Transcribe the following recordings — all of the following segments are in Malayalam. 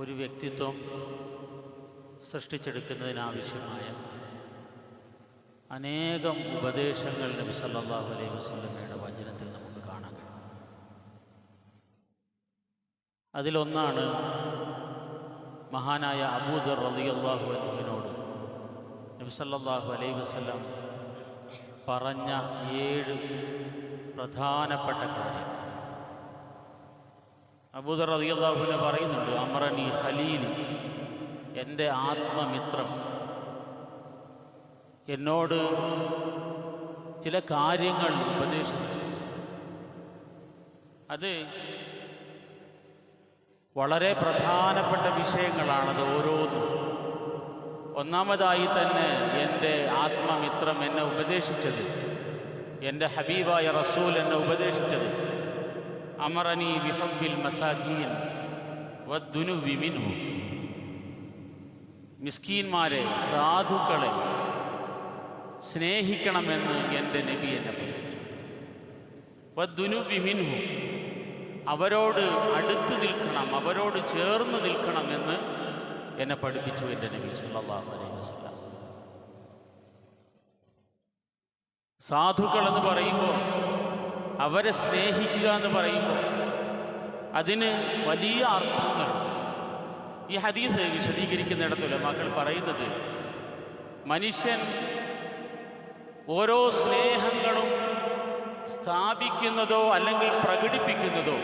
ഒരു വ്യക്തിത്വം സൃഷ്ടിച്ചെടുക്കുന്നതിനാവശ്യമായ അനേകം ഉപദേശങ്ങൾ നബി സല്ലല്ലാഹു അലൈഹി വസല്ലമയുടെ വചനത്തിൽ നമുക്ക് കാണാൻ കഴിയും. അതിലൊന്നാണ് മഹാനായ അബൂദർ റളിയല്ലാഹു അൻഹുവിനോട് നബി സല്ലല്ലാഹു അലൈഹി വസ്ലം പറഞ്ഞ ഏഴ് പ്രധാനപ്പെട്ട കാര്യം അബൂദർ റളിയല്ലാഹുവിനെ പറയുന്നുണ്ട് അമറനി ഖലീലി എന്റെ ആത്മമിത്രം. എന്നോട് ചില കാര്യങ്ങൾ ഉപദേശിച്ചു. അത് വളരെ പ്രധാനപ്പെട്ട വിഷയങ്ങളാണത് ഓരോന്നും. ഒന്നാമതായി തന്നെ എന്റെ ആത്മമിത്രം എന്നെ ഉപദേശിച്ചത് എന്റെ ഹബീബായ റസൂൽ എന്നെ ഉപദേശിച്ചത്. അമറനി ബിഹബ്ബിൽ മസാജീൻ വദ്ദുനു വിമിനു മിസ്കീന്മാരെ സാധുക്കളെ സ്നേഹിക്കണമെന്ന് എന്റെ നബി എന്നെ പഠിപ്പിച്ചു. വദ്ദുനു വിമിൻഹു അവരോട് അടുത്തു നിൽക്കണം അവരോട് ചേർന്ന് നിൽക്കണമെന്ന് എന്നെ പഠിപ്പിച്ചു എന്റെ നബി സല്ലല്ലാഹു അലൈഹി വസല്ലം. സാധുക്കൾ എന്ന് പറയുമ്പോൾ അവരെ സ്നേഹിക്കുക എന്ന് പറയുമ്പോൾ അതിന് വലിയ അർത്ഥങ്ങളുണ്ട് ഈ ഹദീസ് വിശദീകരിക്കുന്നിടത്തുള്ള മക്കൾ പറയുന്നത് മനുഷ്യൻ ഓരോ സ്നേഹങ്ങളും സ്ഥാപിക്കുന്നതോ അല്ലെങ്കിൽ പ്രകടിപ്പിക്കുന്നതോ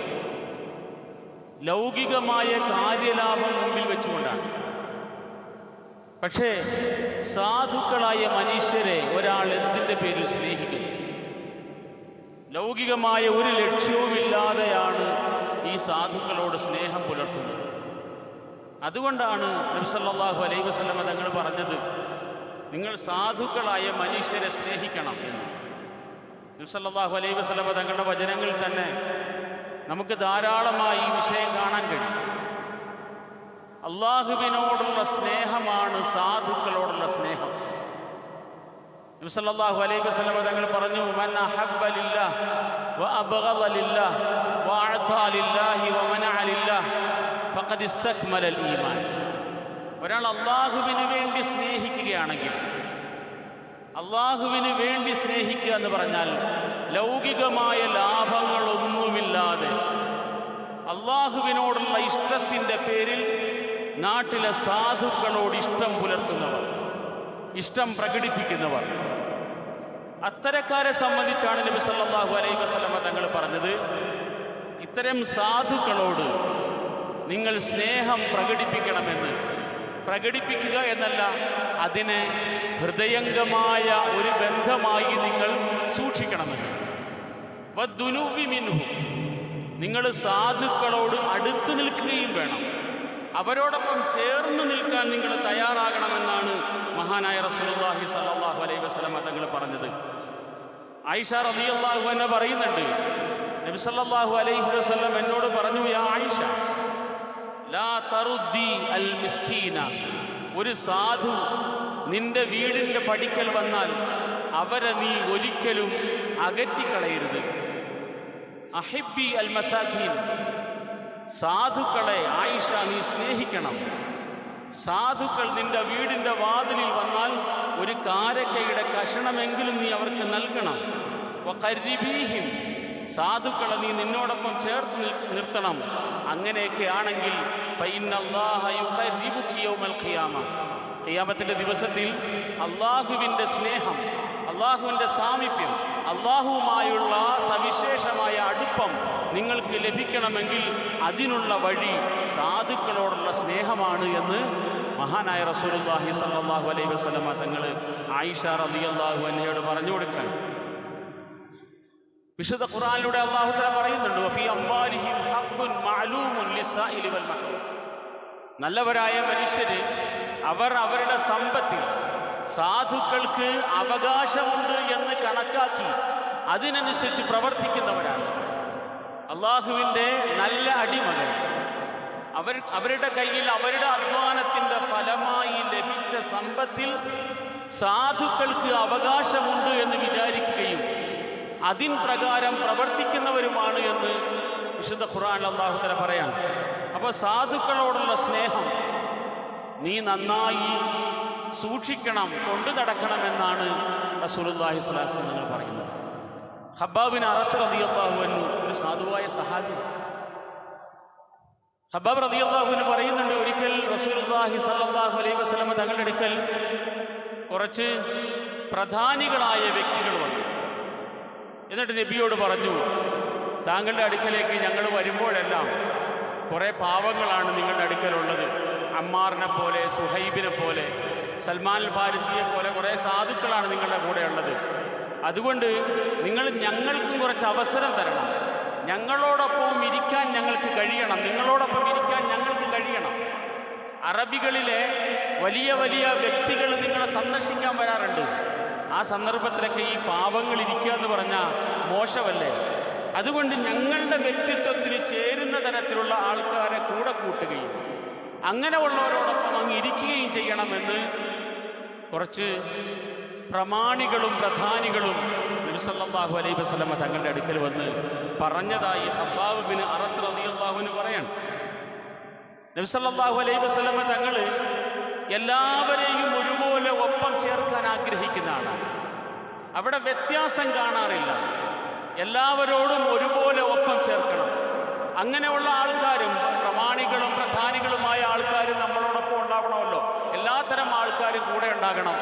ലൗകികമായ കാര്യലാഭം മുമ്പിൽ വെച്ചുകൊണ്ടാണ്. പക്ഷേ സാധുക്കളായ മനുഷ്യരെ ഒരാൾ എന്തിന്റെ പേരിൽ സ്നേഹിക്കുന്നു? ലൗകികമായ ഒരു ലക്ഷ്യവുമില്ലാതെയാണ് ഈ സാധുക്കളോട് സ്നേഹം പുലർത്തുന്നത്. അതുകൊണ്ടാണ് നബ്സല്ലാഹു അലൈഹി വസ്ലമ തങ്ങൾ പറഞ്ഞത് നിങ്ങൾ സാധുക്കളായ മനുഷ്യരെ സ്നേഹിക്കണം എന്ന്. നബ്സല്ലാഹു അലൈഹി വസ്ലമ തങ്ങളുടെ വചനങ്ങളിൽ തന്നെ നമുക്ക് ധാരാളമായി ഈ വിഷയം കാണാൻ കഴിയും. അള്ളാഹുവിനോടുള്ള സ്നേഹമാണ് സാധുക്കളോടുള്ള സ്നേഹം. നബ്സല്ലാഹു അലൈഹി വസല്ലം തങ്ങൾ പറഞ്ഞു മൻ അഹബ്ബ ലില്ലാഹ് ഒരാൾ അള്ളാഹുവിന് വേണ്ടി സ്നേഹിക്കുകയാണെങ്കിൽ അള്ളാഹുവിന് വേണ്ടി സ്നേഹിക്കുക എന്ന് പറഞ്ഞാൽ ലൗകികമായ ലാഭങ്ങളൊന്നുമില്ലാതെ അള്ളാഹുവിനോടുള്ള ഇഷ്ടത്തിന്റെ പേരിൽ നാട്ടിലെ സാധുക്കളോട് ഇഷ്ടം പുലർത്തുന്നവർ ഇഷ്ടം പ്രകടിപ്പിക്കുന്നവർ അത്തരക്കാരെ സംബന്ധിച്ചാണ് നബി സല്ലല്ലാഹു അലൈഹി വസല്ലമ തങ്ങൾ പറഞ്ഞത്. ഇത്തരം സാധുക്കളോട് നിങ്ങൾ സ്നേഹം പ്രകടിപ്പിക്കണമെന്ന്. പ്രകടിപ്പിക്കുക എന്നല്ല അതിനെ ഹൃദയംഗമായ ഒരു ബന്ധമായി നിങ്ങൾ സൂക്ഷിക്കണമെന്ന്. വദ്ദുനൂവി മിൻഹു. നിങ്ങൾ സാധുക്കളോട് അടുത്തു നിൽക്കുകയും വേണം. അവരോടൊപ്പം ചേർന്ന് നിൽക്കാൻ നിങ്ങൾ തയ്യാറാകണമെന്നാണ് മഹാനായ റസൂലുള്ളാഹി സ്വല്ലല്ലാഹു അലൈഹി വസല്ലമ തങ്ങൾ പറഞ്ഞത്. ആയിഷ റബിയല്ലാഹു അൻഹ പറയുന്നുണ്ട്. നബി സല്ലല്ലാഹു അലൈഹി വസല്ലം എന്നോട് പറഞ്ഞു യാ ആയിഷ ലാ തറുദ്ദി അൽ മിസ്കീന. ഒരു സാധു നിന്റെ വീടിന്റെ പടിക്കൽ വന്നാൽ അവരെ നീ ഒരിക്കലും അകറ്റിക്കളയരുത്. അഹിബി അൽ മസാഖീൻ സാധുക്കളെ ആയിഷ നീ സ്നേഹിക്കണം. സാധുക്കൾ നിന്റെ വീടിന്റെ വാതിലിൽ വന്നാൽ ഒരു കാരക്കയുടെ കഷണമെങ്കിലും നീ അവർക്ക് നൽകണം. കരിബീഹിം സാധുക്കളെ നീ നിന്നോടൊപ്പം ചേർത്ത് നിർത്തണം. അങ്ങനെയൊക്കെ ആണെങ്കിൽ ഖിയാമത്തിന്റെ ദിവസത്തിൽ അള്ളാഹുവിന്റെ സ്നേഹം അള്ളാഹുവിന്റെ സാമീപ്യം അള്ളാഹുവുമായുള്ള സവിശേഷമായ അടുപ്പം നിങ്ങൾക്ക് ലഭിക്കണമെങ്കിൽ അതിനുള്ള വഴി സാധുക്കളോടുള്ള സ്നേഹമാണ് എന്ന് മഹാനായ റസൂലുള്ളാഹി സല്ലല്ലാഹു അലൈഹി വസല്ലമ തങ്ങൾ ആയിഷ റളിയല്ലാഹു അൻഹയോട് പറഞ്ഞു കൊടുക്കാൻ. വിശുദ്ധ ഖുർആനിലൂടെ അള്ളാഹു തആല പറയുന്നുണ്ട് നല്ലവരായ മനുഷ്യര് അവർ അവരുടെ സമ്പത്തിൽ സാധുക്കൾക്ക് അവകാശമുണ്ട് എന്ന് കണക്കാക്കി അതിനനുസരിച്ച് പ്രവർത്തിക്കുന്നവരാണ്. അള്ളാഹുവിന്റെ നല്ല അടിമകൾ. അവർ അവരുടെ കയ്യിൽ അവരുടെ അധ്വാനത്തിന്റെ ഫലമായി ലഭിച്ച സമ്പത്തിൽ സാധുക്കൾക്ക് അവകാശമുണ്ട് എന്ന് വിചാരിക്കുകയും അതിൻ പ്രകാരം പ്രവർത്തിക്കുന്നവരുമാണ് എന്ന് വിശുദ്ധ ഖുറാൻ അള്ളാഹുത്തല പറയാം അപ്പോൾ സാധുക്കളോടുള്ള സ്നേഹം നീ നന്നായി സൂക്ഷിക്കണം കൊണ്ടു നടക്കണമെന്നാണ് റസൂലുള്ളാഹി സ്വലാസ് നിങ്ങൾ പറയുന്നത്. ഹബ്ബാബിന് അറത്ത് റതിയല്ലാഹുവൻ ഒരു സാധുവായ സഹാബി. ഹബ്ബാബ് റതിയല്ലാഹുവിന് പറയുന്നുണ്ട് ഒരിക്കൽ റസൂൽഹി സ്വല്ലല്ലാഹു അലൈഹി വസ്ലമ തങ്ങളുടെ അടുക്കൽ കുറച്ച് പ്രധാനികളായ വ്യക്തികൾ വന്നു. എന്നിട്ട് നബിയോട് പറഞ്ഞു താങ്കളുടെ അടുക്കലേക്ക് ഞങ്ങൾ വരുമ്പോഴെല്ലാം കുറേ പാവങ്ങളാണ് നിങ്ങളുടെ അടുക്കലുള്ളത്. അമ്മാറിനെ പോലെ സുഹൈബിനെ പോലെ സൽമാൻ ഫാരിസിയെ പോലെ കുറേ സാധുക്കളാണ് നിങ്ങളുടെ കൂടെ ഉള്ളത് അതുകൊണ്ട് നിങ്ങൾ ഞങ്ങൾക്കും കുറച്ച് അവസരം തരണം. ഞങ്ങളോടൊപ്പം ഇരിക്കാൻ ഞങ്ങൾക്ക് കഴിയണം. നിങ്ങളോടൊപ്പം ഇരിക്കാൻ ഞങ്ങൾക്ക് കഴിയണം. അറബികളിലെ വലിയ വലിയ വ്യക്തികൾ നിങ്ങളെ സന്ദർശിക്കാൻ വരാറുണ്ട്. ആ സന്ദർഭത്തിലൊക്കെ ഈ പാവങ്ങൾ ഇരിക്കുക എന്ന് പറഞ്ഞാൽ മോശമല്ലേ? അതുകൊണ്ട് ഞങ്ങളുടെ വ്യക്തിത്വത്തിന് ചേരുന്ന തരത്തിലുള്ള ആൾക്കാരെ കൂടെ കൂട്ടുകയും അങ്ങനെ ഉള്ളവരോടൊപ്പം അങ്ങ് ഇരിക്കുകയും ചെയ്യണമെന്ന് കുറച്ച് പ്രമാണികളും പ്രധാനികളും നബിസല്ലാഹു അലൈഹി വസല്ലമ തങ്ങളുടെ അടുക്കൽ വന്ന് പറഞ്ഞതായി ഹബ്ബാബ് ബിൻ അറത്ത് റതിയല്ലാഹുവിന് പറയാണ്. നബിസല്ലാഹു അലൈഹി വസല്ലമ തങ്ങൾ എല്ലാവരെയും ഒരുപോലെ ഒപ്പം ചേർക്കാൻ ആഗ്രഹിക്കുന്ന ആളാണ്. അവിടെ വ്യത്യാസം കാണാറില്ല. എല്ലാവരോടും ഒരുപോലെ ഒപ്പം ചേർക്കണം. അങ്ങനെയുള്ള ആൾക്കാരും പ്രമാണികളും പ്രധാനികളുമായ ആൾക്കാരും നമ്മളോടൊപ്പം ഉണ്ടാവണമല്ലോ. എല്ലാത്തരം ആൾക്കാരും കൂടെ ഉണ്ടാകണം.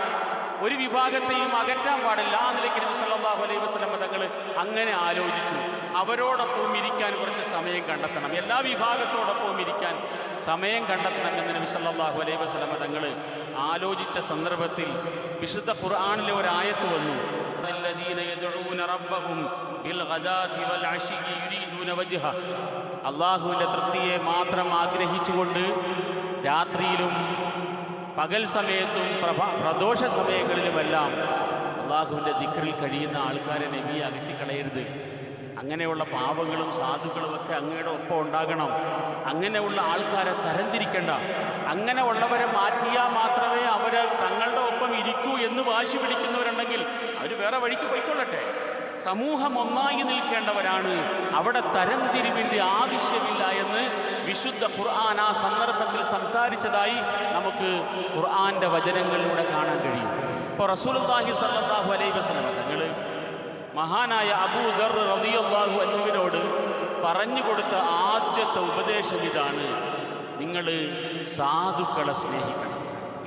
ഒരു വിഭാഗത്തെയും അകറ്റാൻ പാടില്ല ആ നിലയ്ക്ക് നബി സല്ലാഹു അലൈഹി വസ്ലം തങ്ങൾ അങ്ങനെ ആലോചിച്ചു. അവരോടൊപ്പം ഇരിക്കാൻ കുറച്ച് സമയം കണ്ടെത്തണം. എല്ലാ വിഭാഗത്തോടൊപ്പം ഇരിക്കാൻ സമയം കണ്ടെത്തണം എന്ന് നബി സല്ലാഹു അലൈഹി വസ്ലം തങ്ങൾ ആലോചിച്ച സന്ദർഭത്തിൽ വിശുദ്ധ ഖുർആാനിലെ ഒരു ആയത്ത് വന്നു. അള്ളാഹുവിന്റെ തൃപ്തിയെ മാത്രം ആഗ്രഹിച്ചുകൊണ്ട് രാത്രിയിലും പകൽ സമയത്തും പ്രഭ പ്രദോഷ സമയങ്ങളിലുമെല്ലാം അള്ളാഹുവിന്റെ ദിക്റിൽ കഴിയുന്ന ആൾക്കാരെ നബി അകറ്റിക്കളയരുത്. അങ്ങനെയുള്ള പാപങ്ങളും സാധുക്കളും ഒക്കെ അങ്ങയുടെ ഒപ്പം ഉണ്ടാകണം. അങ്ങനെയുള്ള ആൾക്കാരെ തരംതിരിക്കണ്ട. അങ്ങനെ ഉള്ളവരെ മാറ്റിയാൽ മാത്രമേ അവർ തങ്ങളുടെ ഒപ്പം ഇരിക്കൂ എന്ന് വാശി പിടിക്കുന്നവരുണ്ടെങ്കിൽ അവർ വേറെ വഴിക്ക് പോയിക്കൊള്ളട്ടെ. സമൂഹം ഒന്നായി നിൽക്കേണ്ടവരാണ്. അവിടെ തരംതിരിവിന്റെ ആവശ്യമില്ല എന്ന് വിശുദ്ധ ഖുർആൻ ആ സന്ദർഭത്തിൽ സംസാരിച്ചതായി നമുക്ക് ഖുർആന്റെ വചനങ്ങളിലൂടെ കാണാൻ കഴിയും. ഇപ്പോൾ റസൂലുള്ളാഹി സല്ലാഹു അലൈ വസ്ലം തങ്ങൾ മഹാനായ അബൂദർ റബിയാഹു അൻഹുവിനോട് പറഞ്ഞു കൊടുത്ത ആദ്യത്തെ ഉപദേശം ഇതാണ്. നിങ്ങൾ സാധുക്കളെ സ്നേഹിക്കണം.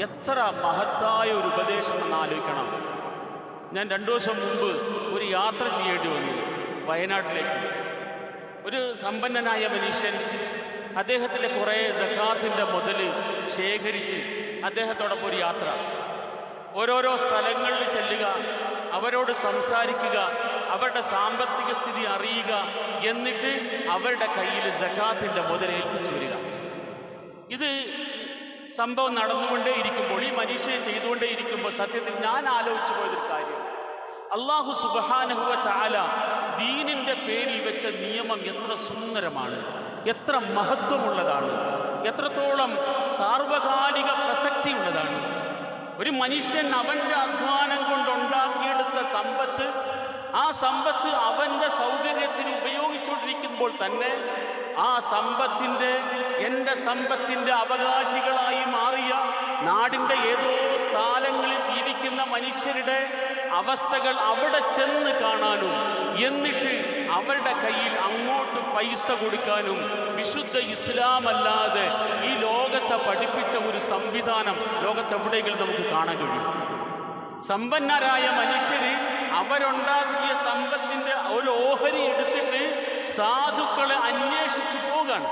എത്ര മഹത്തായ ഒരു ഉപദേശം എന്ന് ആലോചിക്കണം. ഞാൻ രണ്ടു ദിവസം മുമ്പ് ഒരു യാത്ര ചെയ്യേണ്ടി വന്നു വയനാട്ടിലേക്ക്. ഒരു സമ്പന്നനായ മനുഷ്യൻ അദ്ദേഹത്തിന്റെ കുറേ ജക്കാത്തിന്റെ മുതൽ ശേഖരിച്ച് അദ്ദേഹത്തോടൊപ്പം ഒരു യാത്ര. ഓരോരോ സ്ഥലങ്ങളിൽ ചെല്ലുക അവരോട് സംസാരിക്കുക അവരുടെ സാമ്പത്തിക സ്ഥിതി അറിയുക എന്നിട്ട് അവരുടെ കയ്യിൽ ജക്കാത്തിന്റെ മുതൽ ഏൽപ്പിച്ചു വരിക. ഇത് സംഭവം നടന്നുകൊണ്ടേ ഇരിക്കുമ്പോൾ ഈ മനുഷ്യയെ ചെയ്തുകൊണ്ടേ ഇരിക്കുമ്പോൾ സത്യത്തിൽ ഞാൻ ആലോചിച്ചു പോയതൊരു കാര്യം. അള്ളാഹു സുബഹാനഹുവ ചാല ദീനിന്റെ പേരിൽ വെച്ച നിയമം എത്ര സുന്ദരമാണ്. എത്ര മഹത്വമുള്ളതാണ്. എത്രത്തോളം സാർവകാലിക പ്രസക്തിയുള്ളതാണ്. ഒരു മനുഷ്യൻ അവന്റെ അധ്വാനം കൊണ്ടുണ്ടാക്കിയെടുത്ത സമ്പത്ത് ആ സമ്പത്ത് അവന്റെ സൗകര്യത്തിന് ഉപയോഗിച്ചുകൊണ്ടിരിക്കുമ്പോൾ തന്നെ ആ സമ്പത്തിന്റെ എന്റെ സമ്പത്തിന്റെ അവകാശികളായി മാറിയ നാടിന്റെ ഏതോ സ്ഥലങ്ങളിൽ ജീവിക്കുന്ന മനുഷ്യരുടെ അവസ്ഥകൾ അവിടെ ചെന്ന് കാണാനും എന്നിട്ട് അവരുടെ കയ്യിൽ അങ്ങോട്ട് പൈസ കൊടുക്കാനും വിശുദ്ധ ഇസ്ലാമല്ലാതെ ഈ ലോകത്തെ പഠിപ്പിച്ച ഒരു സംവിധാനം ലോകത്തെവിടെയെങ്കിലും നമുക്ക് കാണാൻ കഴിയും. സമ്പന്നരായ മനുഷ്യര് അവരുണ്ടാക്കിയ സമ്പത്തിന്റെ ഒരു ഓഹരി എടുത്തിട്ട് സാധുക്കളെ അന്വേഷിച്ചു പോകാണ്.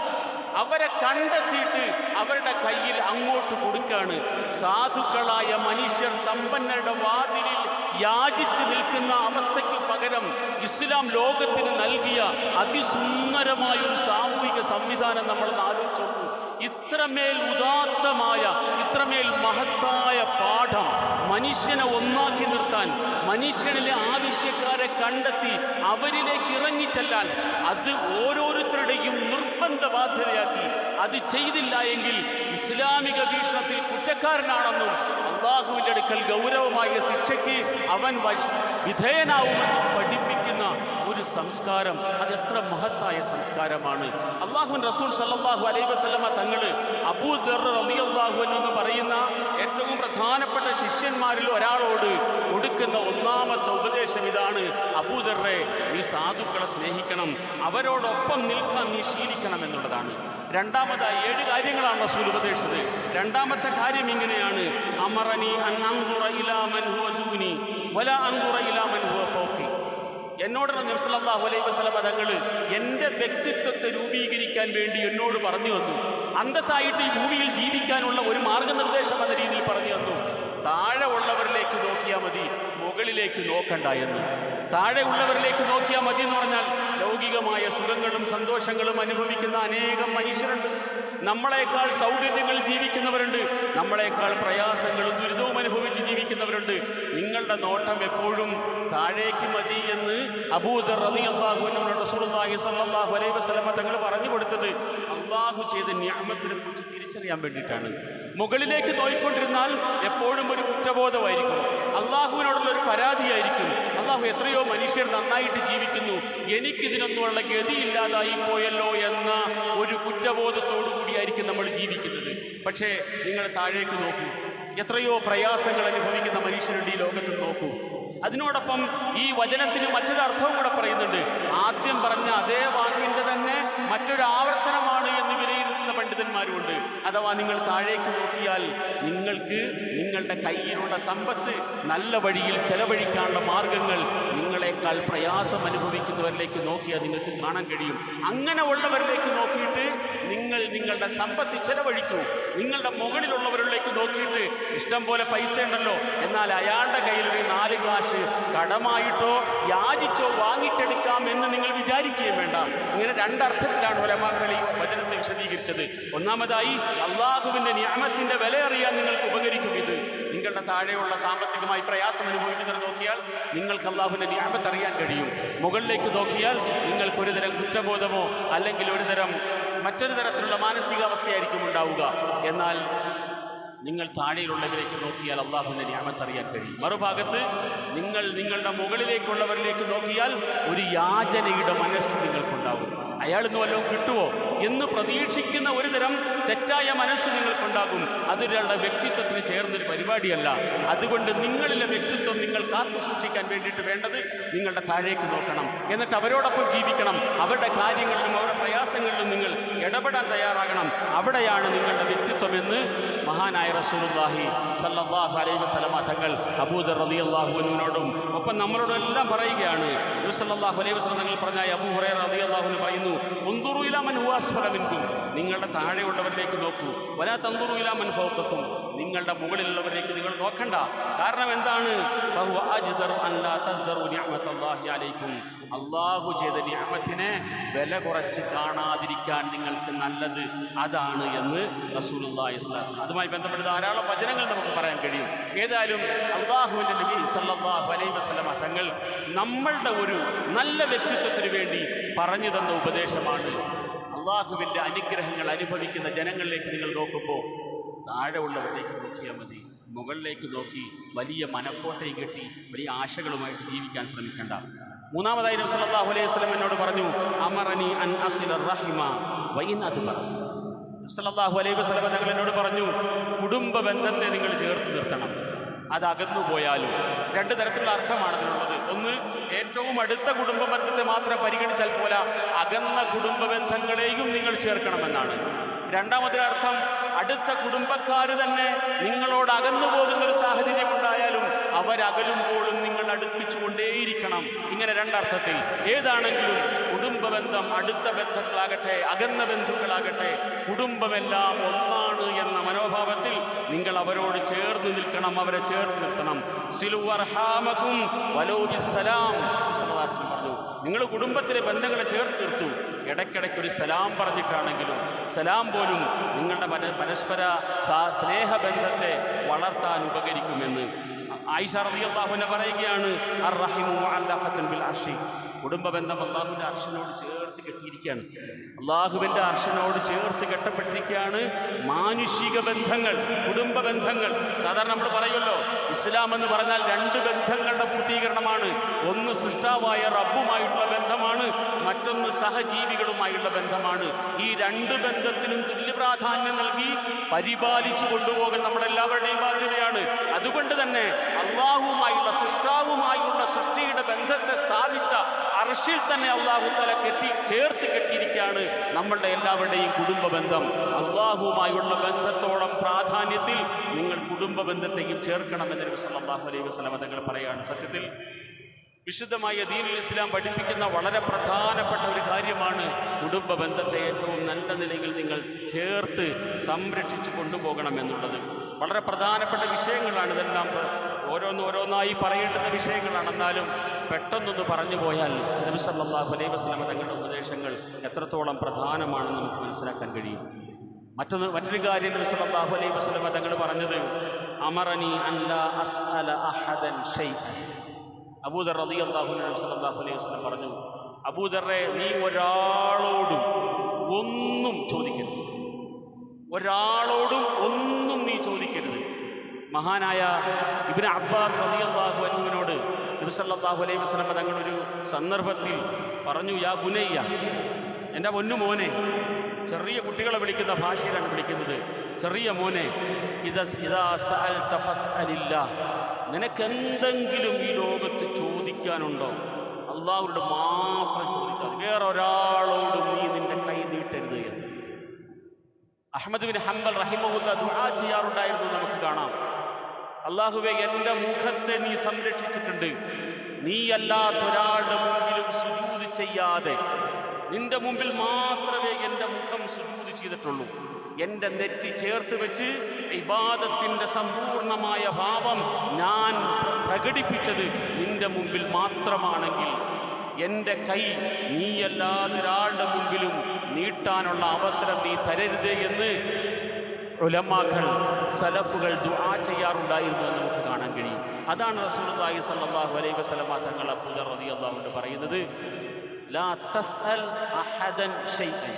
അവരെ കണ്ടെത്തിയിട്ട് അവരുടെ കയ്യിൽ അങ്ങോട്ട് കൊടുക്കാണ്. സാധുക്കളായ മനുഷ്യർ സമ്പന്നരുടെ വാതിലിൽ യാചിച്ചു നിൽക്കുന്ന അവസ്ഥയ്ക്ക് പകരം ഇസ്ലാം ലോകത്തിന് നൽകിയ അതിസുന്ദരമായ ഒരു സാമൂഹിക സംവിധാനം നമ്മൾ ആലോചിച്ചു ഇത്രമേൽ ഉദാത്തമായ ഇത്രമേൽ മഹത്തായ പാഠം മനുഷ്യനെ ഒന്നാക്കി നിർത്താൻ മനുഷ്യനിലെ ആവശ്യക്കാരെ കണ്ടെത്തി അവരിലേക്ക് ഇറങ്ങിച്ചെല്ലാൻ അത് ഓരോരുത്തരുടെയും നിർബന്ധ ബാധ്യതയാക്കി. അത് ചെയ്തില്ല എങ്കിൽ ഇസ്ലാമിക വീക്ഷണത്തിൽ കുറ്റക്കാരനാണെന്നും അള്ളാഹുവിന്റെ അടുക്കൽ ഗൗരവമായ ശിക്ഷയ്ക്ക് അവൻ വിധേയനാവുമെന്ന് പഠിപ്പിക്കുന്ന സംസ്കാരം അത് എത്ര മഹത്തായ സംസ്കാരമാണ്. അള്ളാഹുൻ റസൂൽ സല്ലാഹു അലൈഹി വസ്ലമ തങ്ങൾ അബൂദർ അൻഹു എന്ന് പറയുന്ന ഏറ്റവും പ്രധാനപ്പെട്ട ശിഷ്യന്മാരിൽ ഒരാളോട് കൊടുക്കുന്ന ഒന്നാമത്തെ ഉപദേശം ഇതാണ് അബൂദറെ നീ സാധുക്കളെ സ്നേഹിക്കണം അവരോടൊപ്പം നിൽക്കാൻ നീ ശീലിക്കണം എന്നുള്ളതാണ്. രണ്ടാമതായി ഏഴ് കാര്യങ്ങളാണ് റസൂൽ ഉപദേശിച്ചത്. രണ്ടാമത്തെ കാര്യം ഇങ്ങനെയാണ് അമറനി അൻ അൻ ഇലാ മൻ ഹുവ ദൂനി വലാ അൻ ഇലാ മൻ ഹുവ ഫൗഖി. എന്നോട് നബ്സല്ലാഹു അലൈഹി വസല്ലം തങ്ങൾ എന്റെ വ്യക്തിത്വത്തെ രൂപീകരിക്കാൻ വേണ്ടി എന്നോട് പറഞ്ഞു വന്നു അന്തസ്സായിട്ട് ഈ ഭൂമിയിൽ ജീവിക്കാനുള്ള ഒരു മാർഗനിർദ്ദേശം എന്ന രീതിയിൽ പറഞ്ഞു തന്നു. താഴെ ഉള്ളവരിലേക്ക് നോക്കിയാൽ മതി മുകളിലേക്ക് നോക്കണ്ട എന്ന്. താഴെ ഉള്ളവരിലേക്ക് നോക്കിയാൽ മതി എന്ന് പറഞ്ഞാൽ ലൗകികമായ സുഖങ്ങളും സന്തോഷങ്ങളും അനുഭവിക്കുന്ന അനേകം മനുഷ്യരുണ്ട്. നമ്മളെക്കാൾ സൗകര്യങ്ങൾ ജീവിക്കുന്നവരുണ്ട്. നമ്മളെക്കാൾ പ്രയാസങ്ങളും ദുരിതവും അനുഭവിച്ച് ജീവിക്കുന്നവരുണ്ട്. നിങ്ങളുടെ നോട്ടം എപ്പോഴും താഴേക്ക് മതി എന്ന് അബൂദർ റളിയല്ലാഹു നമ്മളുടെ റസൂലുള്ളാഹി സ്വല്ലല്ലാഹു അലൈഹി വസല്ലമ തങ്ങൾ പറഞ്ഞു കൊടുത്തത്. അള്ളാഹു ചെയ്ത ന്യാമത്തിനെ കുറിച്ച് തിരിച്ചറിയാൻ വേണ്ടിയിട്ടാണ്. മുകളിലേക്ക് നോയിക്കൊണ്ടിരുന്നാൽ എപ്പോഴും ഒരു കുറ്റബോധമായിരിക്കും. അള്ളാഹുവിനോടുള്ള ഒരു പരാതിയായിരിക്കും. അള്ളാഹു എത്രയോ മനുഷ്യർ നന്നായിട്ട് ജീവിക്കുന്നു. എനിക്കിതിനൊന്നുമുള്ള ഗതിയില്ലാതായി പോയല്ലോ എന്ന ഒരു കുറ്റബോധത്തോടു കൂടിയായിരിക്കും നമ്മൾ ജീവിക്കുന്നത്. പക്ഷേ നിങ്ങൾ താഴേക്ക് നോക്കൂ. എത്രയോ പ്രയാസങ്ങൾ അനുഭവിക്കുന്ന മനുഷ്യരുണ്ട് ഈ ലോകത്ത് നോക്കൂ. അതിനോടൊപ്പം ഈ വചനത്തിന് മറ്റൊരു അർത്ഥവും കൂടെ പറയുന്നുണ്ട്. ആദ്യം പറഞ്ഞ അതേ വാക്കിന്റെ തന്നെ മറ്റൊരു ആവർത്തനമാണ് പണ്ഡിതന്മാരുമുണ്ട്. അഥവാ നിങ്ങൾ താഴേക്ക് നോക്കിയാൽ നിങ്ങൾക്ക് നിങ്ങളുടെ കയ്യിലുള്ള സമ്പത്ത് നല്ല വഴിയിൽ ചെലവഴിക്കാനുള്ള മാർഗങ്ങൾ നിങ്ങളെക്കാൾ പ്രയാസം അനുഭവിക്കുന്നവരിലേക്ക് നോക്കിയാൽ നിങ്ങൾക്ക് കാണാൻ കഴിയും. അങ്ങനെ ഉള്ളവരിലേക്ക് നോക്കിയിട്ട് നിങ്ങൾ നിങ്ങളുടെ സമ്പത്ത് ചെലവഴിക്കൂ. നിങ്ങളുടെ മുകളിലുള്ളവരിലേക്ക് നോക്കിയിട്ട് ഇഷ്ടം പോലെ പൈസ ഉണ്ടല്ലോ. എന്നാൽ അയാളുടെ കയ്യിൽ ഒരു നാല് കാശ് കടമായിട്ടോ യാചിച്ചോ വാങ്ങിച്ചെടുക്കാം എന്ന് നിങ്ങൾ വിചാരിക്കുകയും വേണ്ട. ഇങ്ങനെ രണ്ടർത്ഥത്തിലാണ് ഒലമാക്കൾ ഈ വചനത്തെ വിശദീകരിച്ചത്. ഒന്നാമതായി അള്ളാഹുവിന്റെ വില അറിയാൻ നിങ്ങൾക്ക് ഉപകരിക്കും ഇത്. നിങ്ങളുടെ താഴെയുള്ള സാമ്പത്തികമായി പ്രയാസം അനുഭവിക്കുന്നവർ നോക്കിയാൽ നിങ്ങൾക്ക് അള്ളാഹുവിന്റെ ന്യാമത്ത് അറിയാൻ കഴിയും. മുകളിലേക്ക് നോക്കിയാൽ നിങ്ങൾക്ക് ഒരുതരം കുറ്റബോധമോ അല്ലെങ്കിൽ ഒരുതരം മറ്റൊരു തരത്തിലുള്ള മാനസികാവസ്ഥയായിരിക്കും ഉണ്ടാവുക. എന്നാൽ നിങ്ങൾ താഴെയുള്ളവരിലേക്ക് നോക്കിയാൽ അള്ളാഹുവിന്റെ ഞാമത്ത് അറിയാൻ കഴിയും. മറുഭാഗത്ത് നിങ്ങൾ നിങ്ങളുടെ മുകളിലേക്കുള്ളവരിലേക്ക് നോക്കിയാൽ ഒരു യാചനയുടെ മനസ്സ് നിങ്ങൾക്കുണ്ടാവും ഇന്ന് വല്ലതും കിട്ടുമോ എന്ന് പ്രതീക്ഷിക്കുന്ന ഒരു തരം തെറ്റായ മനസ്സ് നിങ്ങൾക്കുണ്ടാകും. അതൊരാളുടെ വ്യക്തിത്വത്തിന് ചേർന്നൊരു പരിപാടിയല്ല. അതുകൊണ്ട് നിങ്ങളിലെ വ്യക്തിത്വം നിങ്ങൾ കാത്തു സൂക്ഷിക്കാൻ വേണ്ടിയിട്ട് വേണ്ടത് നിങ്ങളുടെ താഴേക്ക് നോക്കണം. എന്നിട്ട് അവരോടൊപ്പം ജീവിക്കണം. അവരുടെ കാര്യങ്ങളിലും അവരുടെ പ്രയാസങ്ങളിലും നിങ്ങൾ ഇടപെടാൻ തയ്യാറാകണം. അവിടെയാണ് നിങ്ങളുടെ വ്യക്തിത്വം എന്ന് മഹാനായ റസൂലുള്ളാഹി സല്ലല്ലാഹു അലൈഹി വസല്ലമ തങ്ങൾ അബൂദർ റളിയല്ലാഹു അൻഹുവിനോടും ഒപ്പം നമ്മളോടും എല്ലാം പറയുകയാണ് സല്ലല്ലാഹു അലൈഹി വസല്ലം തങ്ങൾ പറഞ്ഞ അബൂ ഹുറൈറ റളിയല്ലാഹു അൻഹു പറയുന്നു ഉൻദുറു ഇലാ നിങ്ങളുടെ താഴെയുള്ളവരിലേക്ക് നോക്കൂ. വലാ മൻ ഫൗഖക്കും. നിങ്ങളുടെ മുകളിലുള്ളവരിലേക്ക് നിങ്ങൾ നോക്കണ്ട. കാരണം എന്താണ്? അള്ളാഹു ചെയ്ത നിഅമത്തിനെ വില കുറച്ച് കാണാതിരിക്കാൻ നിങ്ങൾക്ക് നല്ലത് അതാണ് എന്ന് അലൈഹി വസല്ലം അതുമായി ബന്ധപ്പെട്ട് ധാരാളം വചനങ്ങൾ നമുക്ക് പറയാൻ കഴിയും. ഏതായാലും അള്ളാഹുവിന്റെ നബി സല്ലാഹു അലൈഹി വസല്ലമ തങ്ങൾ നമ്മളുടെ ഒരു നല്ല വ്യക്തിത്വത്തിന് വേണ്ടി പറഞ്ഞു തന്ന ഉപദേശമാണ് അള്ളാഹുവിന്റെ അനുഗ്രഹങ്ങൾ അനുഭവിക്കുന്ന ജനങ്ങളിലേക്ക് നിങ്ങൾ നോക്കുമ്പോൾ താഴെ ഉള്ളവരിലേക്ക് നോക്കിയാൽ മതി. മുകളിലേക്ക് നോക്കി വലിയ മനക്കോട്ടയും കെട്ടി വലിയ ആശകളുമായിട്ട് ജീവിക്കാൻ ശ്രമിക്കേണ്ട. മൂന്നാമതായി നബി സല്ലല്ലാഹു അലൈഹി വസല്ലം എന്നോട് പറഞ്ഞു അമറനി അൻ അസില റഹിമ അത് പറഞ്ഞു സല്ലല്ലാഹു അലൈഹി വസല്ലം തങ്ങൾ എന്നോട് പറഞ്ഞു കുടുംബ ബന്ധത്തെ നിങ്ങൾ ചേർത്ത് നിർത്തണം. അത് അകന്നു പോയാലും രണ്ട് തരത്തിലുള്ള അർത്ഥമാണ് അതിനുള്ളത് ഒന്ന് ഏറ്റവും അടുത്ത കുടുംബ ബന്ധത്തെ മാത്രം പരിഗണിച്ചാൽ പോലെ അകന്ന കുടുംബ ബന്ധങ്ങളെയും നിങ്ങൾ ചേർക്കണമെന്നാണ്. രണ്ടാമത്തെ അർത്ഥം അടുത്ത കുടുംബക്കാർ തന്നെ നിങ്ങളോട് അകന്നു പോകുന്ന ഒരു സാഹചര്യം ഉണ്ടായാലും അവരകലുമ്പോഴും നിങ്ങൾ അടുപ്പിച്ചുകൊണ്ടേയിരിക്കണം. ഇങ്ങനെ രണ്ടർത്ഥത്തിൽ. ഏതാണെങ്കിലും കുടുംബ ബന്ധം അടുത്ത ബന്ധങ്ങളാകട്ടെ അകന്ന ബന്ധുക്കളാകട്ടെ കുടുംബമെല്ലാം ഒന്നാണ് എന്ന മനോഭാവത്തിൽ നിങ്ങൾ അവരോട് ചേർന്ന് നിൽക്കണം അവരെ ചേർത്ത് നിർത്തണം. സിലുവർഹാമക്കും വലോബിസലാം പറഞ്ഞു നിങ്ങൾ കുടുംബത്തിലെ ബന്ധങ്ങളെ ചേർത്ത് നിർത്തു. ഇടയ്ക്കിടയ്ക്ക് ഒരു സലാം പറഞ്ഞിട്ടാണെങ്കിലും സലാം പോലും നിങ്ങളുടെ മന പരസ്പര സ്നേഹബന്ധത്തെ വളർത്താൻ ഉപകരിക്കുമെന്ന്. ആയിഷ റബിയുള്ള പറയുകയാണ് അർ റഹിമു അല്ലാഹത്തിൻ ബിൽ അർശി. കുടുംബ ബന്ധം അള്ളാഹുവിന്റെ അർഷനോട് ചേർത്ത് കെട്ടിയിരിക്കുകയാണ്. അള്ളാഹുവിന്റെ അർഷനോട് ചേർത്ത് കെട്ടപ്പെട്ടിരിക്കുകയാണ് മാനുഷിക ബന്ധങ്ങൾ കുടുംബ ബന്ധങ്ങൾ. സാധാരണ നമ്മൾ പറയുമല്ലോ ഇസ്ലാം എന്ന് പറഞ്ഞാൽ രണ്ട് ബന്ധങ്ങളുടെ പൂർത്തീകരണമാണ്. ഒന്ന് സൃഷ്ടാവായ റബ്ബുമായിട്ടുള്ള ബന്ധമാണ് മറ്റൊന്ന് സഹജീവികളുമായുള്ള ബന്ധമാണ്. ഈ രണ്ട് ബന്ധത്തിനും തുല്യ പ്രാധാന്യം നൽകി പരിപാലിച്ചു കൊണ്ടുപോകൽ നമ്മുടെ എല്ലാവരുടെയും ബാധ്യതയാണ്. അതുകൊണ്ട് തന്നെ അള്ളാഹുവുമായുള്ള സൃഷ്ടാവുമായുള്ള സൃഷ്ടിയുടെ സ്ഥാപിച്ച അർഷിൽ തന്നെ അള്ളാഹു തല കെട്ടി ചേർത്ത് കെട്ടിയിരിക്കുകയാണ് നമ്മളുടെ എല്ലാവരുടെയും കുടുംബ ബന്ധം. അള്ളാഹുമായുള്ള ബന്ധത്തോളം പ്രാധാന്യത്തിൽ നിങ്ങൾ കുടുംബ ബന്ധത്തെയും ചേർക്കണമെന്ന് നബി അലൈഹി വസല്ലം തങ്ങൾ പറയുകയാണ്. സത്യത്തിൽ വിശുദ്ധമായ ദീനുൽ ഇസ്ലാം പഠിപ്പിക്കുന്ന വളരെ പ്രധാനപ്പെട്ട ഒരു കാര്യമാണ് കുടുംബ ബന്ധത്തെ ഏറ്റവും നല്ല നിലയിൽ നിങ്ങൾ ചേർത്ത് സംരക്ഷിച്ചു കൊണ്ടുപോകണം എന്നുള്ളത്. വളരെ പ്രധാനപ്പെട്ട വിഷയങ്ങളാണ് ഇതെല്ലാം. ഓരോന്നോരോന്നായി പറയേണ്ടുന്ന വിഷയങ്ങളാണ് എന്നാലും പെട്ടെന്നൊന്ന് പറഞ്ഞു പോയാൽ നബി സല്ലല്ലാഹു അലൈഹി വസ്ലമ തങ്ങളുടെ ഉപദേശങ്ങൾ എത്രത്തോളം പ്രധാനമാണെന്ന് നമുക്ക് മനസ്സിലാക്കാൻ കഴിയും. മറ്റൊന്ന് മറ്റൊരു കാര്യം നബി സല്ലല്ലാഹു അലൈഹി വസ്ലമ തങ്ങൾ പറഞ്ഞത് അമറനി അഹദൻ അബൂദർ റതി അള്ളാഹു സല്ലാഹു അലൈഹി വസ്ലം പറഞ്ഞു അബൂദറെ നീ ഒരാളോടും ഒന്നും ചോദിക്കരുത്. ഒരാളോടും ഒന്നും നീ ചോദിക്കരുത്. മഹാനായ ഇബിന് അബ്ബാസ് അന്നുവിനോട് നബിസല്ലാഹു അലൈഹി വസ്ലമ തങ്ങളൊരു സന്ദർഭത്തിൽ പറഞ്ഞു യാ ബുനയ്യ എന്റെ പൊന്നു മോനെ ചെറിയ കുട്ടികളെ വിളിക്കുന്ന ഭാഷയിലാണ് വിളിക്കുന്നത്. ചെറിയ മോനെ ഇത നിനക്കെന്തെങ്കിലും ഈ ലോകത്ത് ചോദിക്കാനുണ്ടോ? അള്ളാഹുരോട് മാത്രം ചോദിച്ചാൽ. വേറെ ഒരാളോടും നീ നിന്റെ കൈ നീട്ടരുത് എന്ന്. അഹമ്മദ് ബിൻ ഹംബൽ റഹിമുല്ല ദുആ ചെയ്യാറുണ്ടായിരുന്നു നമുക്ക് കാണാം. അള്ളാഹുവെ എന്റെ മുഖത്തെ നീ സംരക്ഷിച്ചിട്ടുണ്ട്. നീ അല്ലാത്തൊരാളുടെ മുമ്പിലും സുജൂത് ചെയ്യാതെ നിന്റെ മുമ്പിൽ മാത്രമേ എന്റെ മുഖം സുജൂത് ചെയ്തിട്ടുള്ളൂ. എന്റെ നെറ്റി ചേർത്ത് വെച്ച് ഇബാദത്തിന്റെ സമ്പൂർണമായ ഭാവം ഞാൻ പ്രകടിപ്പിച്ചത് നിന്റെ മുമ്പിൽ മാത്രമാണെങ്കിൽ. എന്റെ കൈ നീയല്ലാതൊരാളുടെ മുമ്പിലും നീട്ടാനുള്ള അവസരം നീ തരരുത് എന്ന് ഉലമാക്കൾ സലഫുകൾ ദുആ ചെയ്യാറുണ്ടായിരുന്നു എന്ന് നമുക്ക് കാണാൻ കഴിയും. അതാണ് റസൂലുള്ളാഹി സ്വല്ലല്ലാഹു അലൈഹി വസല്ലമ തങ്ങൾ അബ്ദുൽ റളിയല്ലാഹു പറയുന്നത് ലാ തസ്അൽ അഹദൻ ഷൈഅൻ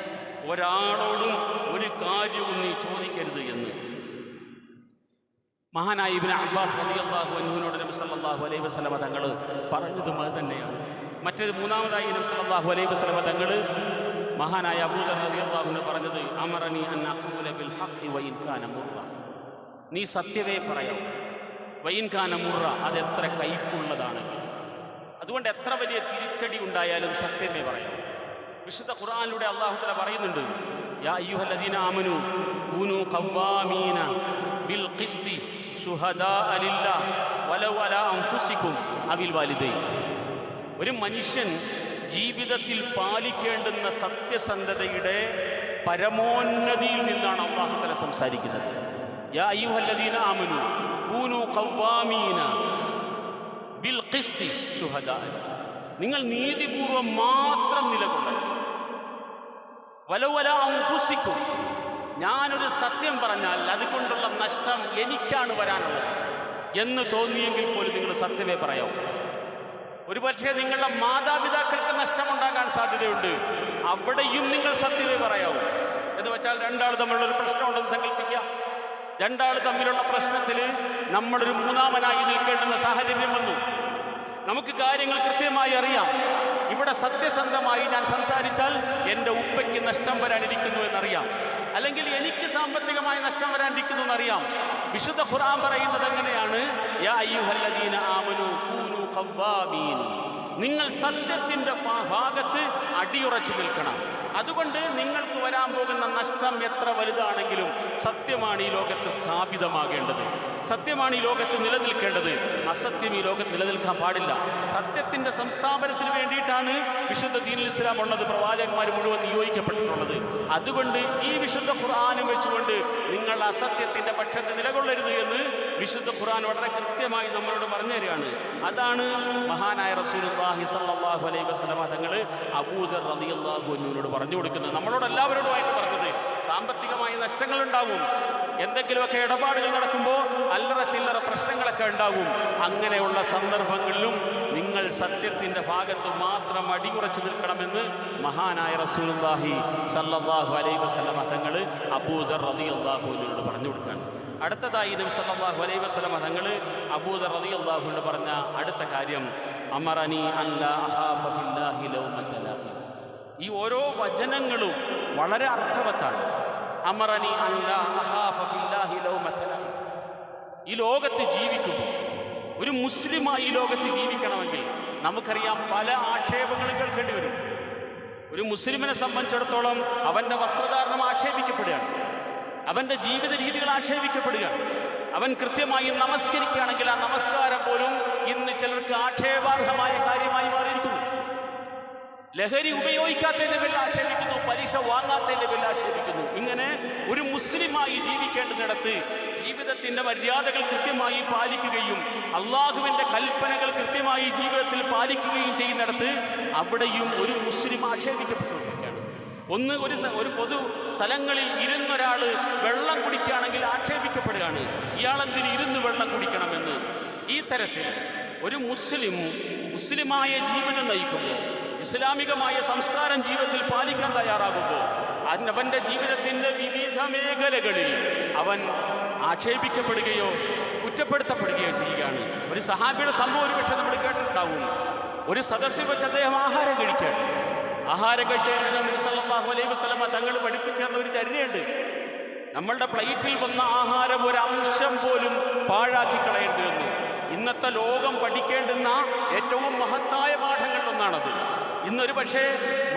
ഒരാളോടും ഒരു കാര്യവും നീ ചോദിക്കരുത് എന്ന്. മഹാനായ ഇബ്നു അബ്ബാസ് റളിയല്ലാഹു അൻഹുവിനോട് നബി സല്ലല്ലാഹു അലൈഹി വസല്ലമ തങ്ങൾ പറഞ്ഞതും തന്നെയാണ്. മറ്റൊരു മൂന്നാമതായി നബി സല്ലല്ലാഹു അലൈഹി വസല്ലമ തങ്ങൾ മഹാനായ അബൂദർ പറഞ്ഞത് അമറനി അൻ ബിൽ ഹഖ് മുറ നീ സത്യതയെ പറയാം വൈൻ കാന മുറ അത് എത്ര കയ്പുള്ളതാണെങ്കിൽ അതുകൊണ്ട് എത്ര വലിയ തിരിച്ചടി ഉണ്ടായാലും സത്യമേ പറയാം വിശുദ്ധ ഖുർആനിലൂടെ അള്ളാഹുത്തല തല പറയുന്നുണ്ട് യാ അയ്യുഹല്ലദീന ബിൽ ഖിസ്തി അൻഫുസിക്കും ഒരു മനുഷ്യൻ ജീവിതത്തിൽ പാലിക്കേണ്ടുന്ന സത്യസന്ധതയുടെ പരമോന്നതിയിൽ നിന്നാണ് അള്ളാഹുത്തല തല സംസാരിക്കുന്നത്. യാ അയ്യുഹല്ലദീന നിങ്ങൾ നീതിപൂർവം മാത്രം നിലകൊള്ളണം വലവല അംഫുസിക്കും ഞാനൊരു സത്യം പറഞ്ഞാൽ അതുകൊണ്ടുള്ള നഷ്ടം എനിക്കാണ് വരാനുള്ളത്. എന്ന് തോന്നിയെങ്കിൽ പോലും നിങ്ങൾ സത്യമേ പറയാവൂ. ഒരു പക്ഷേ നിങ്ങളുടെ മാതാപിതാക്കൾക്ക് നഷ്ടമുണ്ടാകാൻ സാധ്യതയുണ്ട്. അവിടെയും നിങ്ങൾ സത്യത പറയാവും. എന്ന് വെച്ചാൽ രണ്ടാൾ തമ്മിലുള്ള ഒരു പ്രശ്നമുണ്ടെന്ന് സങ്കല്പിക്കുക രണ്ടാൾ തമ്മിലുള്ള പ്രശ്നത്തിൽ നമ്മളൊരു മൂന്നാമനായി നിൽക്കേണ്ടുന്ന സാഹചര്യം വന്നു. നമുക്ക് കാര്യങ്ങൾ കൃത്യമായി അറിയാം. ഇവിടെ സത്യസന്ധമായി ഞാൻ സംസാരിച്ചാൽ എന്റെ ഉപ്പയ്ക്ക് നഷ്ടം വരാനിരിക്കുന്നു എന്നറിയാം. അല്ലെങ്കിൽ എനിക്ക് സാമ്പത്തികമായി നഷ്ടം വരാനിരിക്കുന്നു എന്നറിയാം. വിശുദ്ധ ഖുർആൻ പറയുന്നത് എങ്ങനെയാണ്? യാ അയ്യുഹല്ലദീന ആമനു കൂനു ഖവ്വാമീൻ. നിങ്ങൾ സത്യത്തിന്റെ ഭാഗത്ത് അടിയുറച്ചു നിൽക്കണം. അതുകൊണ്ട് നിങ്ങൾക്ക് വരാൻ പോകുന്ന നഷ്ടം എത്ര വലുതാണെങ്കിലും സത്യമാണ് ഈ ലോകത്ത് സ്ഥാപിതമാകേണ്ടത്. സത്യമാണ് ഈ ലോകത്ത് നിലനിൽക്കേണ്ടത്. അസത്യം ഈ ലോകത്ത് നിലനിൽക്കാൻ പാടില്ല. സത്യത്തിന്റെ സംസ്ഥാപനത്തിന് വേണ്ടിയിട്ടാണ് വിശുദ്ധ ദീനുൽ ഇസ്ലാം ഉള്ളത്. പ്രവാചകന്മാർ മുഴുവൻ നിയോഗിക്കപ്പെട്ടിട്ടുള്ളത്. അതുകൊണ്ട് ഈ വിശുദ്ധ ഖുർആാനും വെച്ചുകൊണ്ട് നിങ്ങൾ അസത്യത്തിന്റെ പക്ഷത്ത് നിലകൊള്ളരുത് എന്ന് വിശുദ്ധ ഖുർആൻ വളരെ കൃത്യമായി നമ്മളോട് പറഞ്ഞു തരികയാണ്. അതാണ് മഹാനായ റസൂലുള്ളാഹി സ്വല്ലല്ലാഹു അലൈഹി വസല്ലമ തങ്ങൾ അബൂദർ റളിയല്ലാഹു അൻഹുവിനോട് പറഞ്ഞു കൊടുക്കുന്നത്. നമ്മളോട് എല്ലാവരോടുമായിട്ട് പറഞ്ഞത് സാമ്പത്തികമായ നഷ്ടങ്ങളുണ്ടാവും. എന്തെങ്കിലുമൊക്കെ ഇടപാടുകൾ നടക്കുമ്പോൾ അല്ലറ ചില്ലറ പ്രശ്നങ്ങളൊക്കെ ഉണ്ടാവും. അങ്ങനെയുള്ള സന്ദർഭങ്ങളിലും നിങ്ങൾ സത്യത്തിന്റെ ഭാഗത്ത് മാത്രം അടിയുറച്ചു നിൽക്കണമെന്ന് മഹാനായ റസൂലുള്ളാഹി സല്ലല്ലാഹു അലൈഹി വസല്ലമ തങ്ങൾ അബൂദർ റളിയല്ലാഹുവിനോട് പറഞ്ഞു കൊടുക്കുകയാണ്. അടുത്തതായി നബി സല്ലല്ലാഹു അലൈഹി വസല്ലമ തങ്ങൾ അബൂദർ റളിയല്ലാഹുവിനോട് പറഞ്ഞ അടുത്ത കാര്യം അമറനി അല്ലാ ഈ ഓരോ വചനങ്ങളും വളരെ അർത്ഥവത്താണ്. അമറനി ഈ ലോകത്ത് ജീവിക്കുമ്പോൾ ഒരു മുസ്ലിമായി ഈ ലോകത്ത് ജീവിക്കണമെങ്കിൽ നമുക്കറിയാം പല ആക്ഷേപങ്ങളും കേൾക്കേണ്ടി വരും. ഒരു മുസ്ലിമിനെ സംബന്ധിച്ചിടത്തോളം അവന്റെ വസ്ത്രധാരണം ആക്ഷേപിക്കപ്പെടുകയാണ്. അവന്റെ ജീവിത രീതികൾ ആക്ഷേപിക്കപ്പെടുകയാണ് അവൻ കൃത്യമായി നമസ്കരിക്കുകയാണെങ്കിൽ ആ നമസ്കാരം പോലും ഇന്ന് ചിലർക്ക് ആക്ഷേപാർഹമായ കാര്യമായി മാറിയിരിക്കുന്നു. ലഹരി ഉപയോഗിക്കാത്തതിന്റെ പേരിൽ ആക്ഷേപിക്കുന്നു പലിശ വാങ്ങാത്തതിന്റെ പേരിൽ ആക്ഷേപിക്കുന്നു. ഇങ്ങനെ ഒരു മുസ്ലിമായി ജീവിക്കേണ്ടതിടത്ത് ജീവിതത്തിന്റെ മര്യാദകൾ കൃത്യമായി പാലിക്കുകയും അള്ളാഹുവിന്റെ കൽപ്പനകൾ കൃത്യമായി ജീവിതത്തിൽ പാലിക്കുകയും ചെയ്യുന്നിടത്ത് അവിടെയും ഒരു മുസ്ലിം ആക്ഷേപിക്കപ്പെട്ടുകൊണ്ടിരിക്കുകയാണ് ഒന്ന് ഒരു ഒരു പൊതു സ്ഥലങ്ങളിൽ ഇരുന്നൊരാൾ വെള്ളം കുടിക്കുകയാണെങ്കിൽ ആക്ഷേപിക്കപ്പെടുകയാണ്. ഇയാളെന്തിന് ഇരുന്ന് വെള്ളം കുടിക്കണമെന്ന്? ഈ തരത്തിൽ ഒരു മുസ്ലിം മുസ്ലിമായ ജീവിതം നയിക്കുമ്പോൾ ഇസ്ലാമികമായ സംസ്കാരം ജീവിതത്തിൽ പാലിക്കാൻ തയ്യാറാകുമ്പോൾ അവന്റെ ജീവിതത്തിന്റെ വിവിധ മേഖലകളിൽ അവൻ ആക്ഷേപിക്കപ്പെടുകയോ കുറ്റപ്പെടുത്തപ്പെടുകയോ ചെയ്യുകയാണ്. ഒരു സഹാബിയുടെ സംഭവം ഒരു പക്ഷേ നമ്മൾ കേട്ടിട്ടുണ്ടാവും. ഒരു സദസ്സിൽ വെച്ച് അദ്ദേഹം ആഹാരം കഴിക്കുകയാണ്. ആഹാരം കഴിച്ച ശേഷം നബി സല്ലല്ലാഹു അലൈഹി തങ്ങൾ പഠിപ്പിച്ചേർന്ന ഒരു ചര്യയുണ്ട്. നമ്മളുടെ പ്ലേറ്റിൽ വന്ന ആഹാരം ഒരു അംശം പോലും പാഴാക്കി കളയരുത് എന്ന്. ഇന്നത്തെ ലോകം പഠിക്കേണ്ടുന്ന ഏറ്റവും മഹത്തായ പാഠങ്ങളിലൊന്നാണത് ഇന്നൊരു പക്ഷേ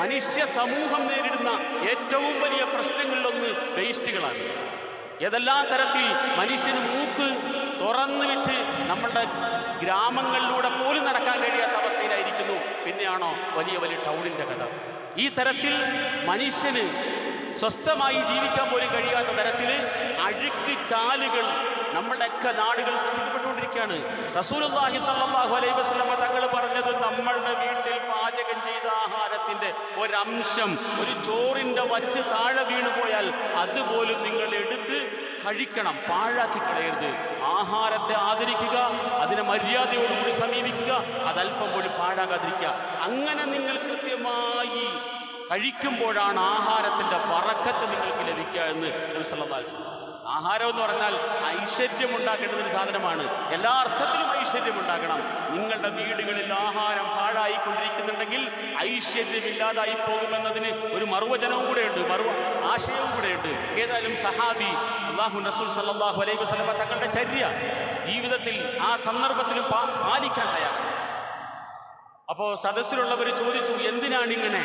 മനുഷ്യ സമൂഹം നേരിടുന്ന ഏറ്റവും വലിയ പ്രശ്നങ്ങളിലൊന്ന് വേസ്റ്റുകളാണ്. ഏതെല്ലാം തരത്തിൽ മനുഷ്യന് മൂക്ക് തുറന്നു വെച്ച് നമ്മളുടെ ഗ്രാമങ്ങളിലൂടെ പോലും നടക്കാൻ കഴിയാത്ത പിന്നെയാണോ വലിയ വലിയ ടൗണിന്റെ കഥ. ഈ തരത്തിൽ മനുഷ്യന് സ്വസ്ഥമായി ജീവിക്കാൻ പോലും കഴിയാത്ത തരത്തിൽ അഴുക്ക് ചാലുകൾ നമ്മളുടെയൊക്കെ നാടുകൾ സൃഷ്ടിക്കപ്പെട്ടുകൊണ്ടിരിക്കുകയാണ്. റസൂലുള്ളാഹി സല്ലാഹു അലൈഹി വസല്ലമ തങ്ങൾ പറഞ്ഞത് നമ്മളുടെ വീട്ടിൽ പാചകം ചെയ്ത ആഹാരത്തിന്റെ ഒരംശം ഒരു ചോറിന്റെ വറ്റ് താഴെ വീണു പോയാൽ അതുപോലും നിങ്ങൾ എടുത്ത് കഴിക്കണം പാഴാക്കി കളയരുത്. ആഹാരത്തെ ആദരിക്കുക അതിനെ മര്യാദയോടുകൂടി സമീപിക്കുക അതല്പം പോലും പാഴാകാതിരിക്കുക. അങ്ങനെ നിങ്ങൾ കൃത്യമായി കഴിക്കുമ്പോഴാണ് ആഹാരത്തിന്റെ പറക്കത്ത് നിങ്ങൾക്ക് ലഭിക്കുക എന്ന് നബി സല്ലല്ലാഹു അലൈഹി വസല്ലം ആഹാരം എന്ന് പറഞ്ഞാൽ ഐശ്വര്യം ഉണ്ടാക്കേണ്ട ഒരു സാധനമാണ്. എല്ലാ അർത്ഥത്തിലും ഐശ്വര്യം ഉണ്ടാക്കണം നിങ്ങളുടെ വീടുകളിൽ ആഹാരം പാഴായിക്കൊണ്ടിരിക്കുന്നുണ്ടെങ്കിൽ ഐശ്വര്യമില്ലാതായി പോകുമെന്നതിന് ഒരു മറുവചനവും കൂടെയുണ്ട് മറു ആശയവും കൂടെയുണ്ട്. ഏതായാലും സഹാബി അള്ളാഹു റസൂൽ സല്ലാഹു അലൈഹി വസ്ലമ തങ്ങളുടെ ചര്യ ജീവിതത്തിൽ ആ സന്ദർഭത്തിലും പാലിക്കാൻ തയ്യാറാണ് അപ്പോൾ സദസ്സിലുള്ളവർ ചോദിച്ചു എന്തിനാണ് ഇങ്ങനെ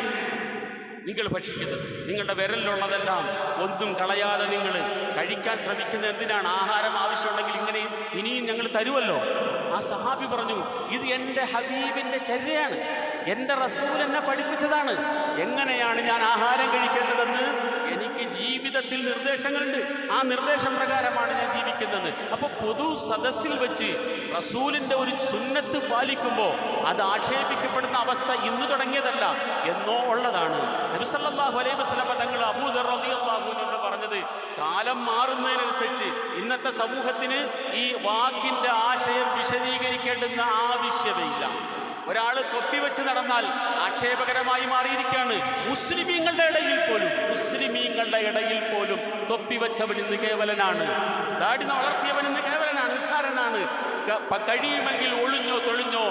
നിങ്ങൾ ഭക്ഷിക്കുന്നത്? നിങ്ങളുടെ വിരലിലുള്ളതെല്ലാം ഒന്നും കളയാതെ നിങ്ങൾ കഴിക്കാൻ ശ്രമിക്കുന്നത് എന്തിനാണ്? ആഹാരം ആവശ്യമുണ്ടെങ്കിൽ ഇങ്ങനെ ഇനിയും ഞങ്ങൾ തരുമല്ലോ? ആ സഹാബി പറഞ്ഞു ഇത് എന്റെ ഹബീബിന്റെ ചര്യയാണ്. എന്റെ റസൂൽ എന്നെ പഠിപ്പിച്ചതാണ്. എങ്ങനെയാണ് ഞാൻ ആഹാരം കഴിക്കേണ്ടതെന്ന്? എനിക്ക് ജീവിതത്തിൽ നിർദ്ദേശങ്ങളുണ്ട്. ആ നിർദ്ദേശം പ്രകാരമാണ് ഞാൻ ജീവിക്കുന്നത്. അപ്പോൾ പൊതു സദസ്സിൽ വെച്ച് റസൂലിന്റെ ഒരു സുന്നത്ത് പാലിക്കുമ്പോൾ അത് ആക്ഷേപിക്കപ്പെടുന്ന അവസ്ഥ ഇന്ന് തുടങ്ങിയതല്ല എന്നോ ഉള്ളതാണ്. നബിസല്ലാഹു അലൈഹി വസ്ലമ തങ്ങൾ അബൂദർ റളിയല്ലാഹുവിനോട് കാലം മാറുന്നതിനനുസരിച്ച് ഇന്നത്തെ സമൂഹത്തിന് ഈ വാക്കിന്റെ ആശയം വിശദീകരിക്കേണ്ടുന്ന ആവശ്യമില്ല. ഒരാൾ തൊപ്പി വെച്ച് നടന്നാൽ ആക്ഷേപകരമായി മാറിയിരിക്കുകയാണ്. മുസ്ലിമീങ്ങളുടെ ഇടയിൽ പോലും മുസ്ലിമീങ്ങളുടെ ഇടയിൽ പോലും തൊപ്പി വെച്ചവൻ ഇന്ന് കേവലനാണ്. ദാടി വളർത്തിയവൻ ഇന്ന് കേവലനാണ് നിസ്സാരനാണ്. കഴിയുമെങ്കിൽ ഒളിഞ്ഞോ തൊളിഞ്ഞോ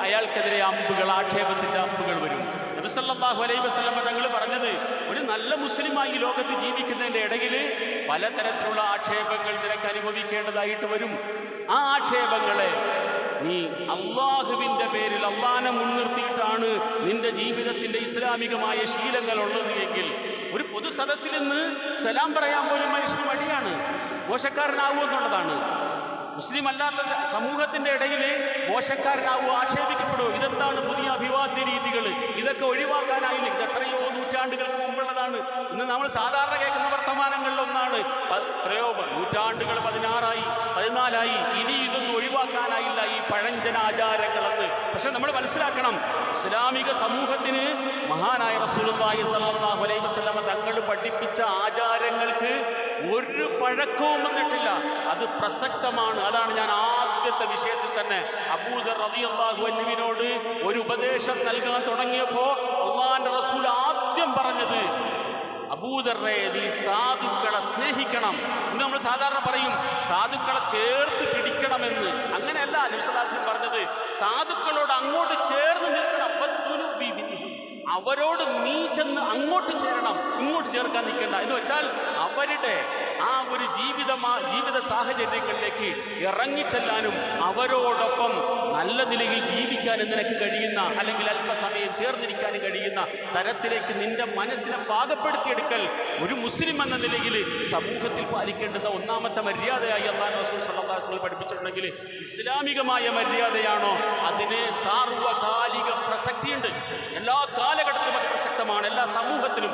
അയാൾക്കെതിരെ അമ്പുകൾ ആക്ഷേപത്തിന്റെ അമ്പുകൾ വരും. നബിസല്ലാഹു അലൈഹി വസ്ലമ തങ്ങൾ പറഞ്ഞത് ഒരു നല്ല മുസ്ലിമായി ലോകത്ത് ജീവിക്കുന്നതിന്റെ ഇടയിൽ പലതരത്തിലുള്ള ആക്ഷേപങ്ങൾ നിനക്ക് അനുഭവിക്കേണ്ടതായിട്ട് വരും. ആ ആക്ഷേപങ്ങളെ നീ അള്ളാഹുവിന്റെ പേരിൽ അള്ളാനെ മുൻനിർത്തിയിട്ടാണ് നിന്റെ ജീവിതത്തിന്റെ ഇസ്ലാമികമായ ശീലങ്ങൾ ഉള്ളത് എങ്കിൽ ഒരു പൊതു സദസ്സിൽ നിന്ന് സലാം പറയാൻ പോലും മനുഷ്യന് മടിയാണ്. മോശക്കാരനാവുമെന്നുള്ളതാണ് മുസ്ലിം അല്ലാത്ത സമൂഹത്തിന്റെ ഇടയിൽ മോശക്കാരനാവുക ആക്ഷേപിക്കപ്പെടുമോ ഇതെന്താണ് പുതിയ അഭിവാദ്യ രീതികൾ ഇതൊക്കെ ഒഴിവാക്കാനായില്ല? ഇത് എത്രയോ നൂറ്റാണ്ടുകൾക്ക് മുമ്പുള്ളതാണ്. ഇന്ന് നമ്മൾ സാധാരണ കേൾക്കുന്ന വർത്തമാനങ്ങളിലൊന്നാണ് എത്രയോ നൂറ്റാണ്ടുകൾ പതിനാറായി പതിനാലായി. ഇനി ഇതൊന്നും ഒഴിവാക്കാനായില്ല ഈ പഴഞ്ചൻ ആചാരങ്ങളെന്ന്. പക്ഷെ നമ്മൾ മനസ്സിലാക്കണം ഇസ്ലാമിക സമൂഹത്തിന് മഹാനായ റസൂലുള്ളാഹി സ്വല്ലല്ലാഹു അലൈഹി വസല്ലമ തങ്ങൾ പഠിപ്പിച്ച ആചാരങ്ങൾക്ക് ഒരു പഴക്കവും വന്നിട്ടില്ല. അത് പ്രസക്തമാണ്. അതാണ് ഞാൻ ആദ്യത്തെ വിഷയത്തിൽ തന്നെ അബൂദർ റളിയല്ലാഹു അൻഹുവിനോട് ഒരു ഉപദേശം നൽകാൻ തുടങ്ങിയപ്പോൾ അള്ളാഹിന്റെ റസൂൽ ആദ്യം പറഞ്ഞത് അബൂദറെ നീ സാധുക്കളെ സ്നേഹിക്കണം. ഇന്ന് നമ്മൾ സാധാരണ പറയും സാധുക്കളെ ചേർത്ത് പിടിക്കണമെന്ന്. അങ്ങനെയല്ല നബിസ്വലാസ്ലം പറഞ്ഞത് സാധുക്കളോട് അങ്ങോട്ട് ചേർന്ന് നിൽക്കണം. അവരോട് നീ ചെന്ന് അങ്ങോട്ട് ചേരണം ഇങ്ങോട്ട് ചേർക്കാൻ നിൽക്കണ്ട. എന്ന് വെച്ചാൽ അവരുടെ ആ ഒരു ജീവിതമാ ജീവിത സാഹചര്യങ്ങളിലേക്ക് ഇറങ്ങിച്ചെല്ലാനും അവരോടൊപ്പം നല്ല നിലയിൽ ജീവിക്കാനും നിനക്ക് കഴിയുന്ന അല്ലെങ്കിൽ അല്പസമയം ചേർന്നിരിക്കാനും കഴിയുന്ന തരത്തിലേക്ക് നിന്റെ മനസ്സിനെ പാകപ്പെടുത്തിയെടുക്കൽ ഒരു മുസ്ലിം എന്ന നിലയിൽ സമൂഹത്തിൽ പാലിക്കേണ്ടുന്ന ഒന്നാമത്തെ മര്യാദയായി അള്ളാൻ റസൂൽ സല്ലാസ്ലം പഠിപ്പിച്ചിട്ടുണ്ടെങ്കിൽ ഇസ്ലാമികമായ മര്യാദയാണോ? അതിന് സാർവകാലിക പ്രസക്തിയുണ്ട്. എല്ലാ കാലഘട്ടത്തിലും അത് പ്രസക്തമാണ്. എല്ലാ സമൂഹത്തിലും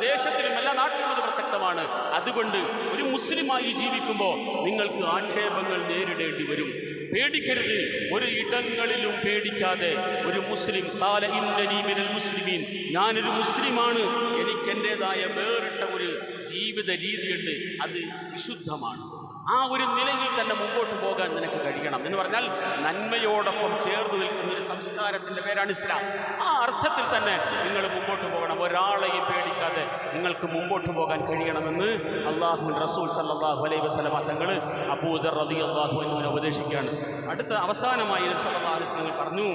എല്ലാ ദേശത്തിലും എല്ലാ നാട്ടിലും അത് പ്രസക്തമാണ്. അതുകൊണ്ട് ഒരു മുസ്ലിമായി ജീവിക്കുമ്പോൾ നിങ്ങൾക്ക് ആക്ഷേപങ്ങൾ നേരിടേണ്ടി വരും. പേടിക്കരുത്. ഒരു ഇടങ്ങളിലും പേടിക്കാതെ ഒരു മുസ്ലിം കാല ഇന്ദനീമിനൽ മുസ്ലിമീൻ ഞാനൊരു മുസ്ലിമാണ്. എനിക്ക് എന്റെതായ വേറിട്ട ഒരു ജീവിത രീതിയുണ്ട്. അത് വിശുദ്ധമാണ്. ആ ഒരു നിലയിൽ തന്നെ മുമ്പോട്ട് പോകാൻ നിനക്ക് കഴിയണം എന്ന് പറഞ്ഞാൽ നന്മയോടൊപ്പം ചേർന്ന് നിൽക്കുന്ന ഒരു സംസ്കാരത്തിന്റെ പേരാണ് ഇസ്ലാം. ആ അർത്ഥത്തിൽ തന്നെ നിങ്ങൾ മുമ്പോട്ട് പോകണം. ഒരാളെയും പേടിക്കാതെ നിങ്ങൾക്ക് മുമ്പോട്ട് പോകാൻ കഴിയണമെന്ന് അള്ളാഹു റസൂൽ സല്ലാഹു അലൈ വസ്ലമ തങ്ങൾ അബൂദർ അലി അള്ളാഹു എന്നുവിനെ ഉപദേശിക്കുകയാണ്. അടുത്ത അവസാനമായി സല്ലല്ലാഹു പറഞ്ഞു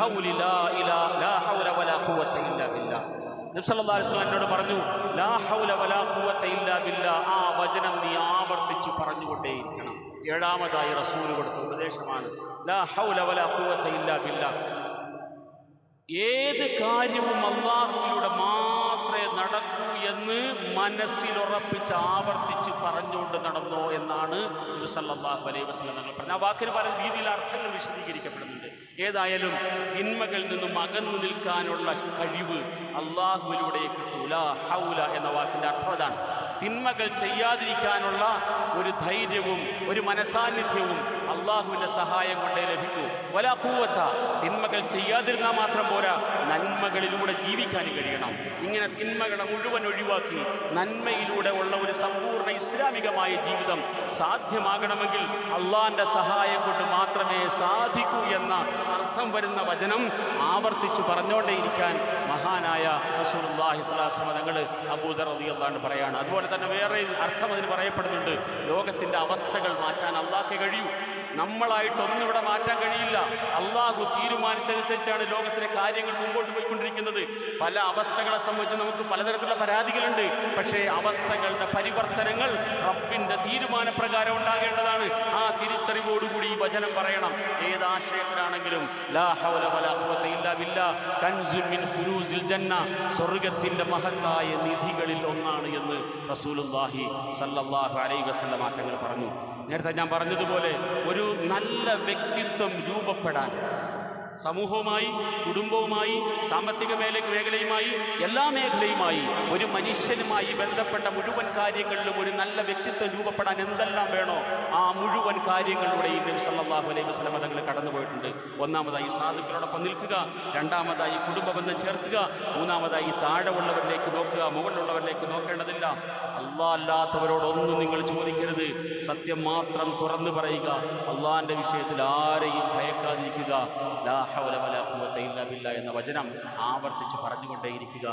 ഖൗലി ലാ ഇലാ ലാ ഹൗല വലാ ഖുവത ഇല്ലാ ബില്ലാഹ് നബി സല്ലല്ലാഹു അലൈഹി വസല്ലം പറഞ്ഞു ലാ ഹൗല വലാ ഇല്ലാ ബില്ലാ. ആ വചനം നീ ആവർത്തിച്ചു പറഞ്ഞുകൊണ്ടേയിരിക്കണം. ഏഴാമതായി റസൂൽ കൊടുത്ത ഉപദേശമാണ് ലാ ഹൗല വലാ ഇല്ലാ ബില്ലാ. ഏത് കാര്യവും അള്ളാഹുവിലൂടെ മാത്രമേ നടക്കൂ എന്ന് മനസ്സിലുറപ്പിച്ച് ആവർത്തിച്ച് പറഞ്ഞുകൊണ്ട് നടന്നോ എന്നാണ് സല്ലാഹു അലൈഹി വസല്ലം തങ്ങൾ പറഞ്ഞത്. ആ വാക്കിന് പല രീതിയിൽ അർത്ഥങ്ങൾ വിശദീകരിക്കപ്പെടുന്നുണ്ട്. ഏതായാലും തിന്മകളിൽ നിന്നും അകന്നു നിൽക്കാനുള്ള കഴിവ് അള്ളാഹുവിലൂടെ കിട്ടൂല ഹൗല എന്ന വാക്കിന്റെ അർത്ഥം അതാണ്. തിന്മകൾ ചെയ്യാതിരിക്കാനുള്ള ഒരു ധൈര്യവും ഒരു മനസാന്നിധ്യവും അള്ളാഹുവിന്റെ സഹായം കൊണ്ടേ ലഭിക്കൂ. വല കൂവത്ത തിന്മകൾ ചെയ്യാതിരുന്നാൽ മാത്രം പോരാ നന്മകളിലൂടെ ജീവിക്കാനും കഴിയണം. ഇങ്ങനെ തിന്മകളെ മുഴുവൻ ഒഴിവാക്കി നന്മയിലൂടെ ഉള്ള ഒരു സമ്പൂർണ ഇസ്ലാമികമായ ജീവിതം സാധ്യമാകണമെങ്കിൽ അള്ളാഹിന്റെ സഹായം കൊണ്ട് മാത്രമേ സാധിക്കൂ എന്ന അർത്ഥം വരുന്ന വചനം ആവർത്തിച്ചു പറഞ്ഞുകൊണ്ടേയിരിക്കാൻ മഹാനായ റസൂലുള്ളാഹി സ്വലാസ്ലമ തങ്ങൾ അബൂദർ റളിയല്ലാഹു പറയാണ്. അതുപോലെ തന്നെ വേറെ അർത്ഥം അതിന് പറയപ്പെടുന്നുണ്ട്. ലോകത്തിന്റെ അവസ്ഥകൾ മാറ്റാൻ അള്ളാഹ്ക്ക് കഴിയൂ. നമ്മളായിട്ടൊന്നും ഇവിടെ മാറ്റാൻ കഴിയില്ല. അള്ളാഹു തീരുമാനിച്ചനുസരിച്ചാണ് ലോകത്തിലെ കാര്യങ്ങൾ മുമ്പോട്ട് പോയിക്കൊണ്ടിരിക്കുന്നത്. പല അവസ്ഥകളെ സംബന്ധിച്ച് നമുക്ക് പലതരത്തിലുള്ള പരാതികളുണ്ട്. പക്ഷേ അവസ്ഥകളുടെ പരിവർത്തനങ്ങൾ റബ്ബിന്റെ തീരുമാനപ്രകാരം ഉണ്ടാകേണ്ടതാണ്. ആ തിരിച്ചറിവോടുകൂടി ഈ വചനം പറയണം. കുനൂസിൽ ജന്ന സ്വർഗത്തിന്റെ മഹത്തായ നിധികളിൽ ഒന്നാണ് എന്ന് റസൂലുള്ളാഹി അലൈ അലൈഹി വസല്ലമ തങ്ങൾ പറഞ്ഞു. നേരത്തെ ഞാൻ പറഞ്ഞതുപോലെ ഒരു നല്ല വ്യക്തിത്വം രൂപപ്പെടാൻ. സമൂഹവുമായി കുടുംബവുമായി സാമ്പത്തിക മേല മേഖലയുമായി എല്ലാ മേഖലയുമായി ഒരു മനുഷ്യനുമായി ബന്ധപ്പെട്ട മുഴുവൻ കാര്യങ്ങളിലും ഒരു നല്ല വ്യക്തിത്വം രൂപപ്പെടാൻ എന്തെല്ലാം വേണോ ആ മുഴുവൻ കാര്യങ്ങളിലൂടെയും നബി സല്ലല്ലാഹു അലൈഹി വസ്ലം തങ്ങൾ കടന്നുപോയിട്ടുണ്ട്. ഒന്നാമതായി സാധുക്കളോടൊപ്പം നിൽക്കുക രണ്ടാമതായി കുടുംബ ചേർക്കുക മൂന്നാമതായി താഴെ ഉള്ളവരിലേക്ക് നോക്കുക മുകളിലുള്ളവരിലേക്ക് നോക്കേണ്ടതില്ല. അല്ലാത്തവരോടൊന്നും നിങ്ങൾ ചോദിക്കരുത്. സത്യം മാത്രം തുറന്നു പറയുക. അള്ളാഹിന്റെ വിഷയത്തിൽ ആരെയും ഭയക്കാതിരിക്കുക. ഹൗല വലാ ഖുവത ഇല്ലാ ബില്ലാ എന്ന വചനം ആവർത്തിച്ച് പറഞ്ഞുകൊണ്ടേയിരിക്കുക.